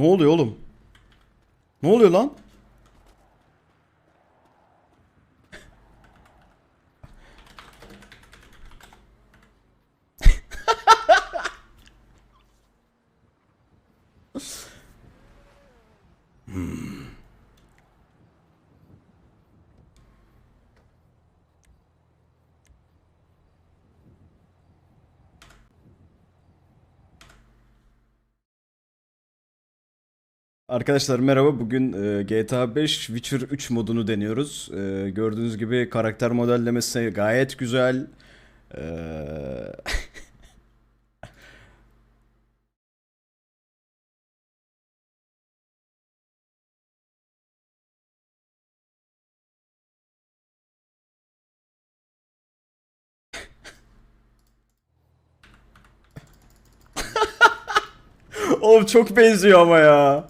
Ne oluyor oğlum? Ne oluyor lan? Arkadaşlar merhaba. Bugün e, GTA 5 Witcher 3 modunu deniyoruz. E, gördüğünüz gibi karakter modellemesi gayet güzel. E, Oğlum çok benziyor ama ya.